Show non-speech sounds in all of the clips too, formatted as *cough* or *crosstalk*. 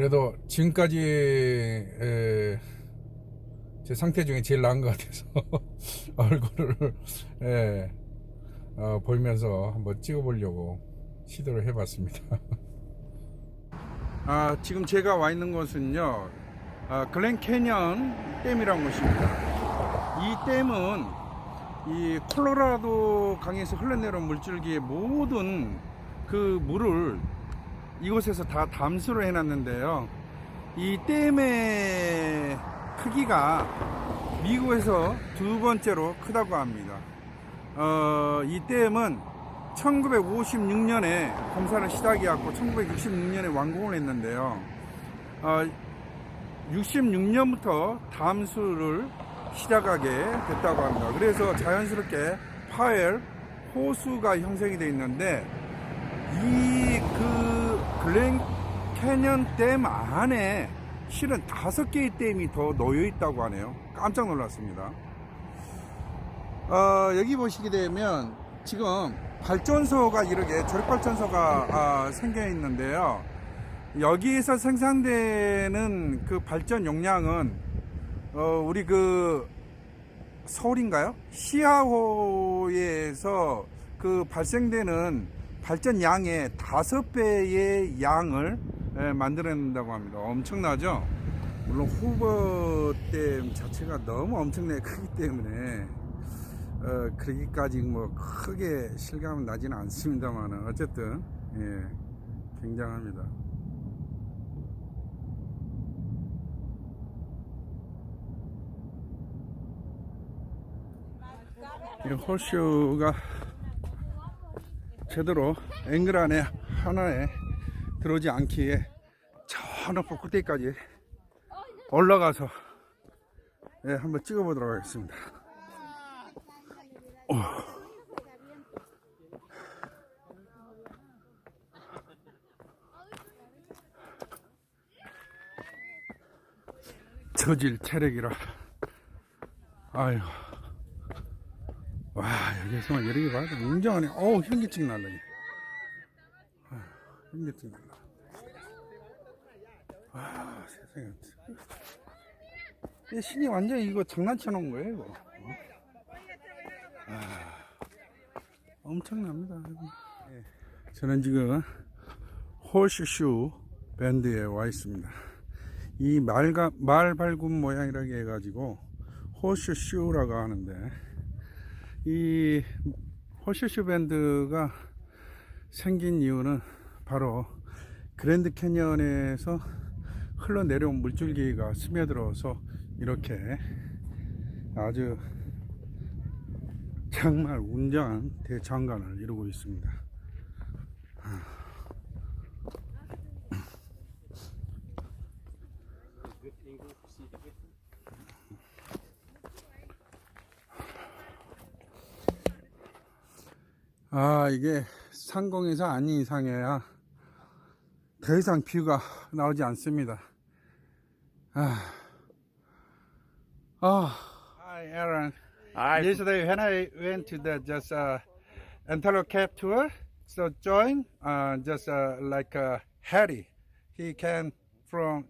그래도 지금까지 에, 제 상태 중에 제일 나은 것 같아서 *laughs* 얼굴을 예, 어, 보이면서 한번 찍어보려고 시도를 해봤습니다. 아, 지금 제가 와 있는 곳은요, 아, 글렌 캐년 댐이라는 곳입니다. 이 댐은 이 콜로라도 강에서 흘러내려온 물줄기의 모든 그 물을 이곳에서 다 담수를 해놨는데요. 이 댐의 크기가 미국에서 두 번째로 크다고 합니다. 어, 이 댐은 1956년에 공사를 시작해왔고 1966년에 완공을 했는데요. 어, 66년부터 담수를 시작하게 됐다고 합니다. 그래서 자연스럽게 파웰 호수가 형성이 되어 있는데 이 그 글렌 캐년 댐 안에 실은 다섯 개의 댐이 더 놓여 있다고 하네요. 깜짝 놀랐습니다. 어, 여기 보시게 되면 지금 발전소가 이렇게 조력발전소가 아, 생겨 있는데요. 여기에서 생산되는 그 발전 용량은 어, 우리 그 서울인가요? 시야호에서 그 발생되는 발전 양의 다섯 배의 양을 예, 만들어낸다고 합니다. 엄청나죠? 물론 후보댐 자체가 너무 엄청나게 크기 때문에 어, 그러기까지 뭐 크게 실감은 나지는 않습니다만 어쨌든 예, 굉장합니다. 이 홀쇼가 제대로 앵글 안에 하나에 들어오지 않기에 저 높은 꼭대기까지 올라가서 예, 한번 찍어보도록 하겠습니다. 저질 체력이라. 아유 와 여기서만 개 봐도 웅장하네. 어우 현기증 날라니. 아유, 현기증 날라. 와 세상에. 이 신이 완전 이거 장난쳐 놓은 거예요 이거. 아, 엄청납니다. 예. 저는 지금 홀슈슈 밴드에 와 있습니다. 이 말가, 말 발굽 모양이라고 해가지고 호슈슈라고 하는데 이 호슈슈 밴드가 생긴 이유는 바로 그랜드 캐년에서 흘러내려온 물줄기가 스며들어서 이렇게 아주 정말 웅장한 대장관을 이루고 있습니다. 아, 이게 상공에서 아닌 이상해야 더 이상 뷰가 나오지 않습니다. 아, 아, hi Aaron. I Yesterday when I went to the just uh, Antelope Cap tour, so join uh, just uh, like uh, Harry. He came from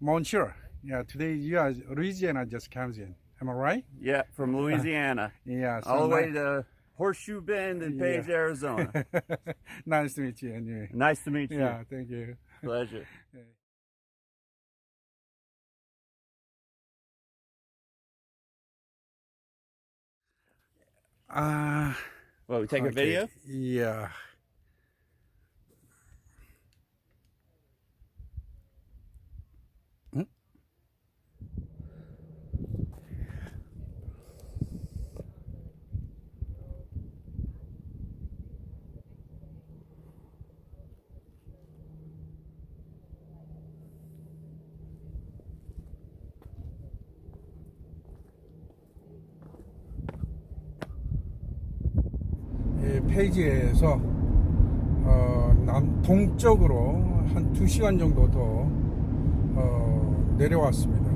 Monsieur. Yeah, today you are Louisiana just comes in. Am I right? yeah from Louisiana, Yeah. so all the way ni- to Horseshoe Bend in Page, Yeah. Arizona. *laughs* nice to meet you. Anyway. nice to meet you. Yeah, thank you. Pleasure. *laughs* Ah, Well, we take a video. Yeah. 이 페이지에서 어, 남 동쪽으로 한 2시간 정도 더 어, 내려왔습니다.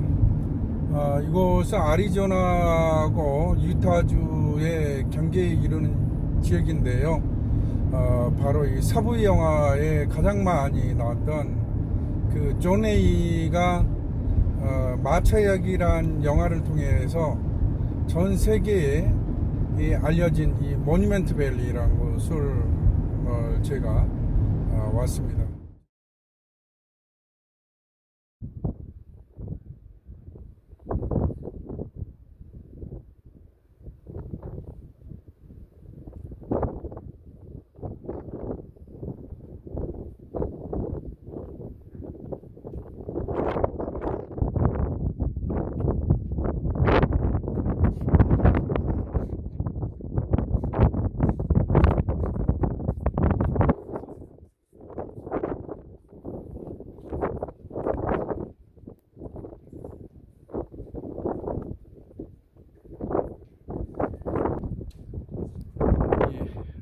아, 이곳은 아리조나하고 유타주의 경계에 이르는 지역인데요. 어, 바로 이 사부의 영화에 가장 많이 나왔던 그그 존에이가 어, 마차역이란 영화를 통해서 전 세계에 이 알려진 이 모니멘트 밸리라는 곳을 어, 제가 어, 왔습니다.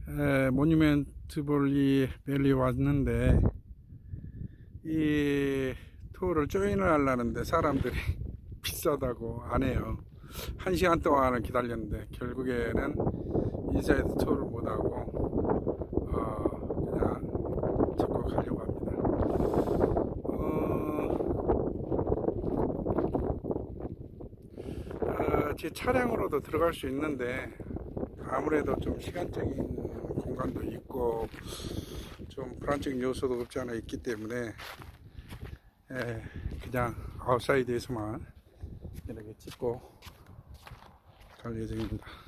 에, 모니멘트 볼리 밸리 왔는데 이 투어를 조인을 하려는데 사람들이 *laughs* 비싸다고 안 해요. 한 시간 동안을 기다렸는데 결국에는 인사이드 투어를 못 하고 어, 그냥 잡고 가려고 합니다. 어, 어, 제 차량으로도 들어갈 수 있는데 아무래도 좀 시간적인 공간도 있고 좀 불안적인 요소도 없지 않아 있기 때문에 에, 그냥 아웃사이드에서만 이렇게 찍고 갈 예정입니다.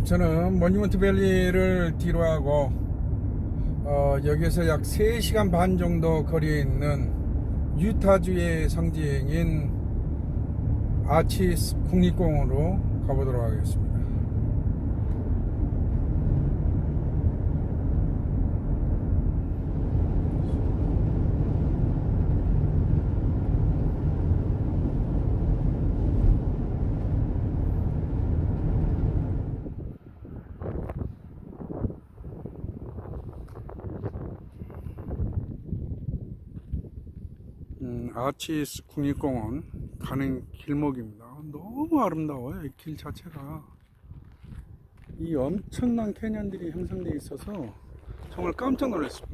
예, 저는 모니먼트 밸리를 뒤로 하고 어, 여기에서 약 3시간 반 정도 거리에 있는 유타주의 상징인 아치스 국립공원으로 가보도록 하겠습니다. 음, 아치스 국립공원 가는 길목입니다. 너무 아름다워요. 이길 자체가. 이 엄청난 캐년들이 형성되어 있어서 정말 깜짝 놀랐습니다.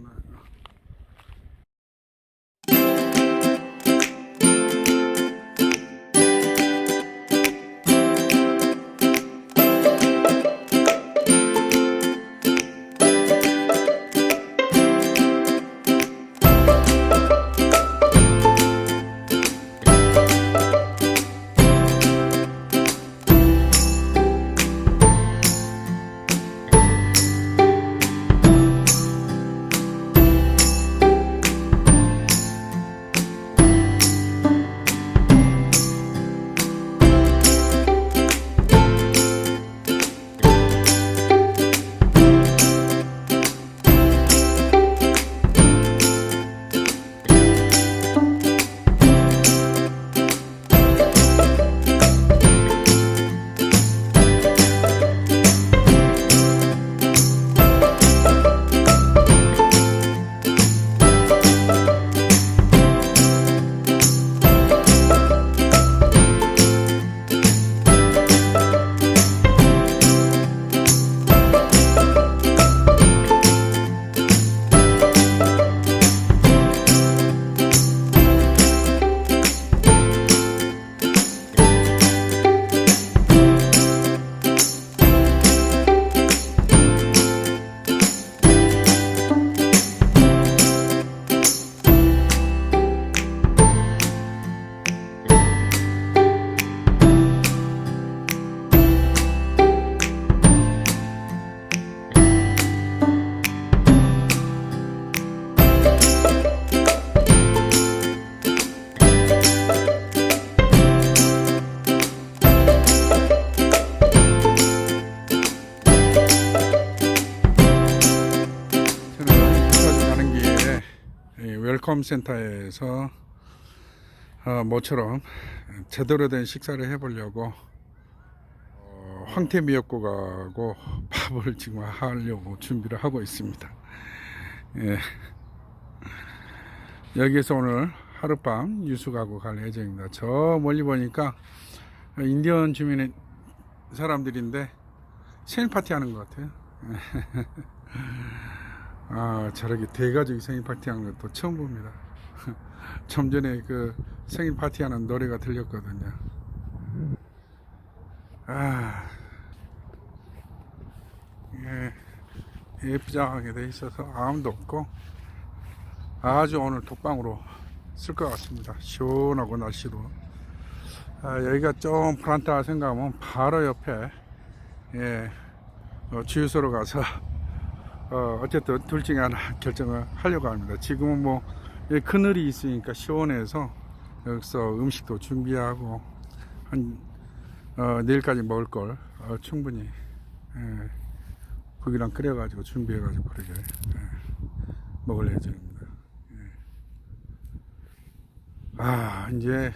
웰컴 센터에서 어, 모처럼 제대로 된 식사를 해보려고 어, 황태 미역국하고 밥을 지금 하려고 준비를 하고 있습니다. 예. 여기서 오늘 하룻밤 유숙하고 갈 예정입니다. 저 멀리 보니까 인디언 주민의 사람들인데 생일 파티 하는 것 같아요. *laughs* 아, 저렇게 대가족이 생일 파티 하는 것도 처음 봅니다. *laughs* 좀 전에 그 생일 파티 하는 노래가 들렸거든요. 아, 예, 예쁘장하게 돼 있어서 아무도 없고 아주 오늘 독방으로 쓸 것 같습니다. 시원하고 날씨로. 아, 여기가 좀 불안타 생각하면 바로 옆에 예, 어, 주유소로 가서 어, 어쨌든 둘 중에 하나 결정을 하려고 합니다. 지금은 뭐 예, 그늘이 있으니까 시원해서 여기서 음식도 준비하고 한 어, 내일까지 먹을 걸 어, 충분히 예, 국이랑 끓여가지고 준비해가지고 그렇게 예, 먹을 예정입니다. 예. 아 이제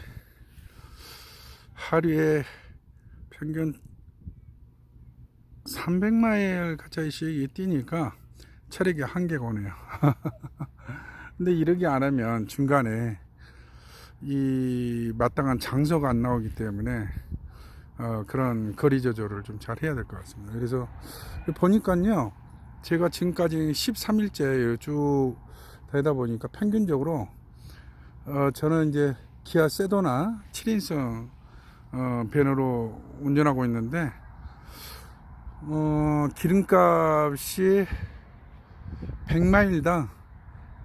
하루에 평균 300마일 가까이씩 뛰니까 체력이 한계가 오네요. *laughs* 근데 이렇게 안 하면 중간에 이 마땅한 장소가 안 나오기 때문에 어, 그런 거리 조절을 좀 잘 해야 될 것 같습니다. 그래서 보니까요, 제가 지금까지 13일째 쭉 되다 보니까 평균적으로 어, 저는 이제 기아 세도나 7인승 어, 벤으로 운전하고 있는데 어, 기름값이 100마일당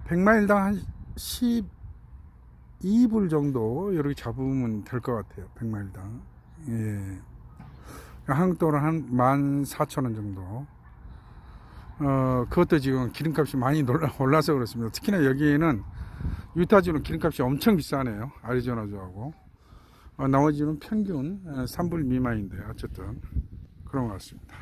100마일당 한 12불 정도 이렇게 잡으면 될 것 같아요. 100마일당. 예. 한국 돈으로 한 14,000원 정도. 어, 그것도 지금 기름값이 많이 놀라, 올라서 그렇습니다. 특히나 여기에는 유타주는 기름값이 엄청 비싸네요. 아리조나주하고. 어, 나머지는 평균 3불 미만인데 어쨌든 그런 것 같습니다.